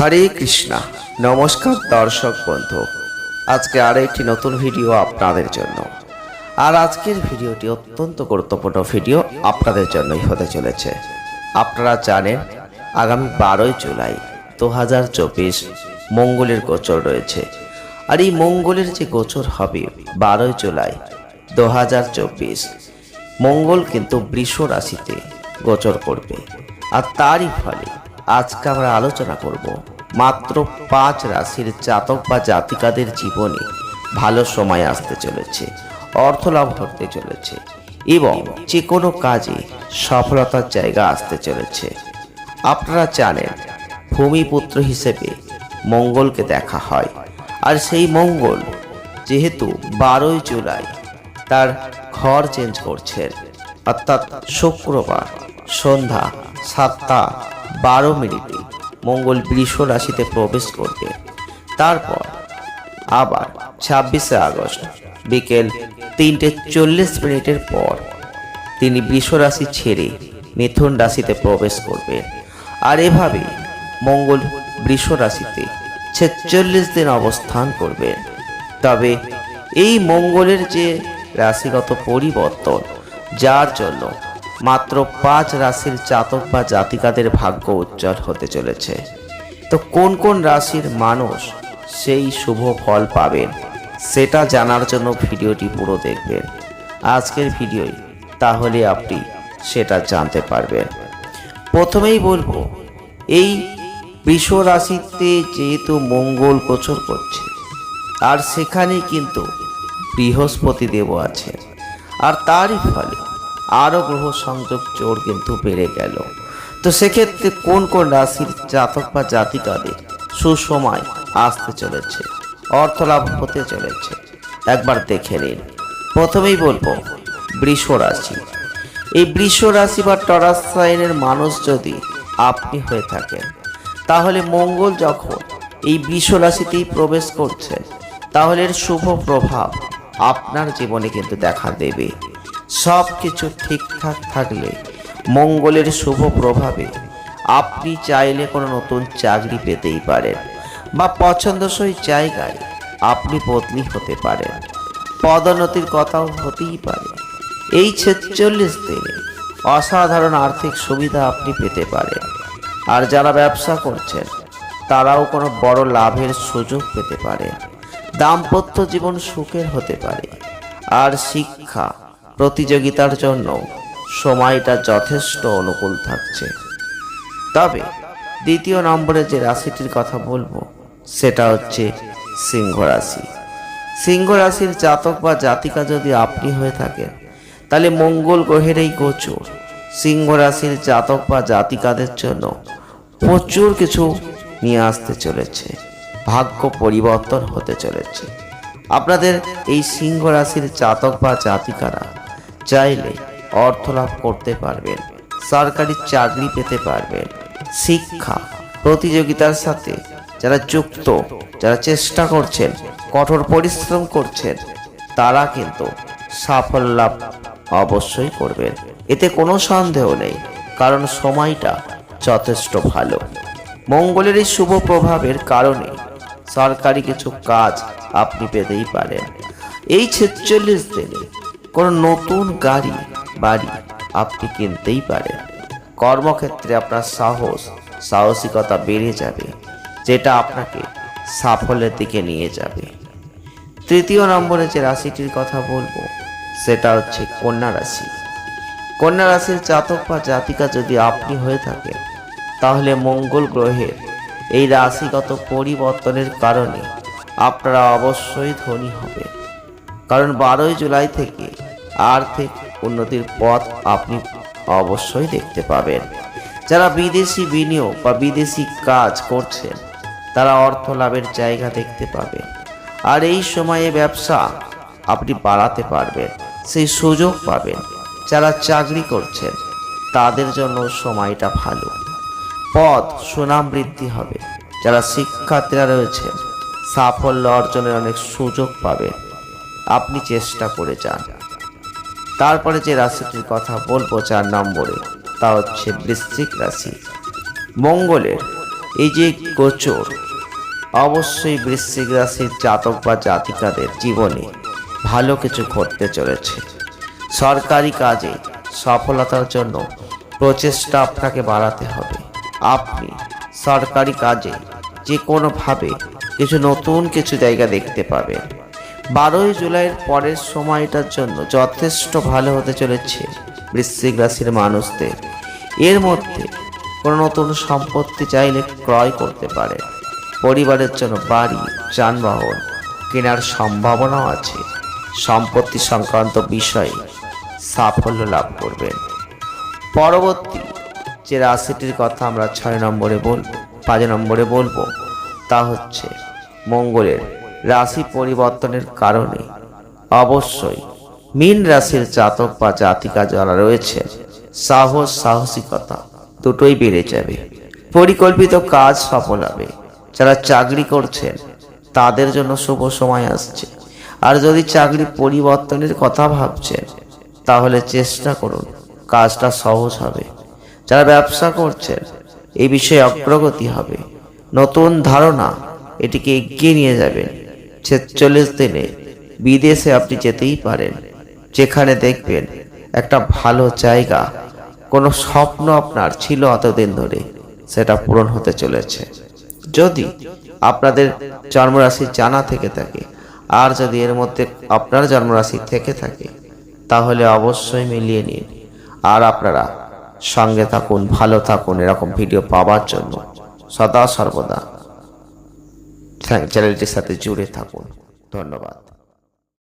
হরে কৃষ্ণা। নমস্কার দর্শক বন্ধু। আজকে আরও একটি নতুন ভিডিও আপনাদের জন্য। আর আজকের ভিডিওটি অত্যন্ত গুরুত্বপূর্ণ ভিডিও আপনাদের জন্যই হতে চলেছে। আপনারা জানেন, আগামী বারোই জুলাই দু হাজার চব্বিশ মঙ্গলের গোচর রয়েছে। আর এই মঙ্গলের যে গোচর হবে বারোই জুলাই দু হাজার চব্বিশ, মঙ্গল কিন্তু বৃষ রাশিতে গোচর করবে। আর তারই ফলে আজকে আমরা আলোচনা করব মাত্র পাঁচ রাশির জাতক বা জাতিকাদের জীবনে ভালো সময় আসতে চলেছে, অর্থ লাভ হতে চলেছে এবং যে কোনো কাজে সফলতার জায়গা আসতে চলেছে। আপনারা জানেন, ভূমিপুত্র হিসেবে মঙ্গলকে দেখা হয়। আর সেই মঙ্গল যেহেতু বারোই জুলাই তার ঘর চেঞ্জ করছেন, অর্থাৎ শুক্রবার সন্ধ্যা সাতটা বারো মিনিটে মঙ্গল বৃষ রাশিতে প্রবেশ করবে। তারপর আবার ছাব্বিশে আগস্ট বিকেল তিনটে চল্লিশ মিনিটের পর তিনি বৃষ রাশি ছেড়ে মিথুন রাশিতে প্রবেশ করবেন আর এভাবে মঙ্গল বৃষ রাশিতে ছেচল্লিশ দিন অবস্থান করবেন তবে এই মঙ্গলের যে রাশিগত পরিবর্তন, যার জন্য মাত্র পাঁচ রাশির জাতক বা জাতিকাদের ভাগ্য উজ্জ্বল হতে চলেছে। তো কোন কোন রাশির মানুষ সেই শুভ ফল পাবেন, সেটা জানার জন্য ভিডিওটি পুরো দেখবেন। আজকের ভিডিওই তাহলে আপনি সেটা জানতে পারবেন। প্রথমেই বলব, এই বৃষ রাশিতে যেহেতু মঙ্গল গোচর করছে, আর সেখানে কিন্তু বৃহস্পতি দেব আছে, আর তারই ফলে আরও গ্রহ সংযোগ জোর কিন্তু বেড়ে গেল। তো সেক্ষেত্রে কোন কোন রাশির জাতক বা জাতিকাদের সুসময় আসতে চলেছে অর্থ লাভ হতে চলেছে? একবার দেখে নিন। প্রথমেই বলব, বৃষ রাশি। এই বৃষ রাশি বা টরাস সাইনের মানুষ যদি আপনি হয়ে থাকেন, তাহলে মঙ্গল যখন এই বৃষ রাশিতেই প্রবেশ করছে, তাহলে এর শুভ প্রভাব আপনার জীবনে কিন্তু দেখা দেবে। সব কিছু ঠিকঠাক থাকলে মঙ্গলের শুভ প্রভাবে আপনি চাইলে কোনো নতুন চাকরি পেতেই পারেন বা পছন্দসই জায়গায় আপনি বদলি হতে পারেন। পদোন্নতির কথাও হতেই পারে। এই ছেচল্লিশ দিনে অসাধারণ আর্থিক সুবিধা আপনি পেতে পারেন। আর যারা ব্যবসা করছেন, তারাও কোনো বড় লাভের সুযোগ পেতে পারে। দাম্পত্য জীবন সুখের হতে পারে। আর শিক্ষা প্রতিযোগিতার জন্য সময়টা যথেষ্ট অনুকূল থাকছে। তবে দ্বিতীয় নম্বরে যে রাশিটির কথা বলব, সেটা হচ্ছে সিংহ রাশি। সিংহ রাশির জাতক বা জাতিকা যদি আপনি হয়ে থাকেন, তাহলে মঙ্গল গ্রহের এই গোচর সিংহ রাশির জাতক বা জাতিকাদের জন্য প্রচুর কিছু নিয়ে আসতে চলেছে, ভাগ্য পরিবর্তন হতে চলেছে। আপনাদের এই সিংহ রাশির জাতক বা জাতিকারা চাইলে অর্থ লাভ করতে পারবেন, সরকারি চাকরি পেতে পারবেন। শিক্ষা প্রতিযোগিতার সাথে যারা যুক্ত, যারা চেষ্টা করছেন, কঠোর পরিশ্রম করছেন, তারা কিন্তু সাফল্য লাভ অবশ্যই করবেন। এতে কোনো সন্দেহ নেই, কারণ সময়টা যথেষ্ট ভালো। মঙ্গলের এই শুভ প্রভাবের কারণে সরকারি কিছু কাজ আপনি পেতেই পারেন। এই ছেচল্লিশ দিনে কোনো নতুন গাড়ি, বাড়ি আপনি কিনতেই পারেন। কর্মক্ষেত্রে আপনার সাহস, সাহসিকতা বেড়ে যাবে, যেটা আপনাকে সাফল্যের দিকে নিয়ে যাবে। তৃতীয় নম্বরে যে রাশিটির কথা বলব, সেটা হচ্ছে কন্যা রাশি। কন্যা রাশির জাতক বা জাতিকা যদি আপনি হয়ে থাকেন, তাহলে মঙ্গল গ্রহের এই রাশিগত পরিবর্তনের কারণে আপনারা অবশ্যই ধনী হবে কারণ বারোই জুলাই থেকে আর্থিক উন্নতির পথ আপনি অবশ্যই দেখতে পাবেন। যারা বিদেশি বিনিয়োগ বা বিদেশি কাজ করছেন, তারা অর্থ লাভের জায়গা দেখতে পাবেন। আর এই সময়ে ব্যবসা আপনি বাড়াতে পারবেন, সেই সুযোগ পাবেন। যারা চাকরি করছেন, তাদের জন্য সময়টা ভালো। পদ সুনাম বৃদ্ধি হবে। যারা শিক্ষার্থীরা রয়েছেন, সাফল্য অর্জনের অনেক সুযোগ পাবেন। আপনি চেষ্টা করে যান। তারপরে যে রাশিটির কথা বলব চার নম্বরে, তা হচ্ছে বৃশ্চিক রাশি। মঙ্গলের এই যে গোচর, অবশ্যই বৃশ্চিক রাশির জাতক বা জাতিকাদের জীবনে ভালো কিছু ঘটতে চলেছে। সরকারি কাজে সফলতার জন্য প্রচেষ্টা আপনাকে বাড়াতে হবে। আপনি সরকারি কাজে যে কোনোভাবে কিছু নতুন কিছু জায়গা দেখতে পাবেন। বারোই জুলাইয়ের পরের সময়টার জন্য যথেষ্ট ভালো হতে চলেছে বৃশ্চিক রাশির মানুষদের। এর মধ্যে কোনো নতুন সম্পত্তি চাইলে ক্রয় করতে পারে। পরিবারের জন্য বাড়ি, যানবাহন কেনার সম্ভাবনাও আছে। সম্পত্তি সংক্রান্ত বিষয়ে সাফল্য লাভ করবেন। পরবর্তী যে রাশিটির কথা আমরা ছয় নম্বরে বলব পাঁচ নম্বরে বলব, তা হচ্ছে মঙ্গলের রাশি পরিবর্তনের কারণে। অবশ্যই, মীন রাশির জাতক বা জাতিকা যারা রয়েছে, সাহস, সাহসিকতা দুটোই বেড়ে যাবে। পরিকল্পিত কাজ সফল হবে। যারা চাকরি করছেন, তাদের জন্য শুভ সময় আসছে। আর যদি চাকরি পরিবর্তনের কথা ভাবছেন, তাহলে চেষ্টা করুন, কাজটা সহজ হবে। যারা ব্যবসা করছেন এই বিষয়ে অগ্রগতি হবে। নতুন ধারণা এটিকে এগিয়ে নিয়ে যাবেন। ছেচল্লিশ দিনে বিদেশে আপনি যেতেই পারেন। যেখানে দেখবেন একটা ভালো জায়গা, কোনো স্বপ্ন আপনার ছিল এতদিন ধরে, সেটা পূরণ হতে চলেছে। যদি আপনাদের জন্মরাশি জানা থেকে থাকে, আর যদি এর মধ্যে আপনার জন্মরাশি থেকে থাকে, তাহলে অবশ্যই মিলিয়ে নিন। আর আপনারা সঙ্গে থাকুন, ভালো থাকুন এরকম ভিডিও পাওয়ার জন্য। সদা সর্বদা। চ্যানেলটির সাথে জুড়ে থাকুন। ধন্যবাদ।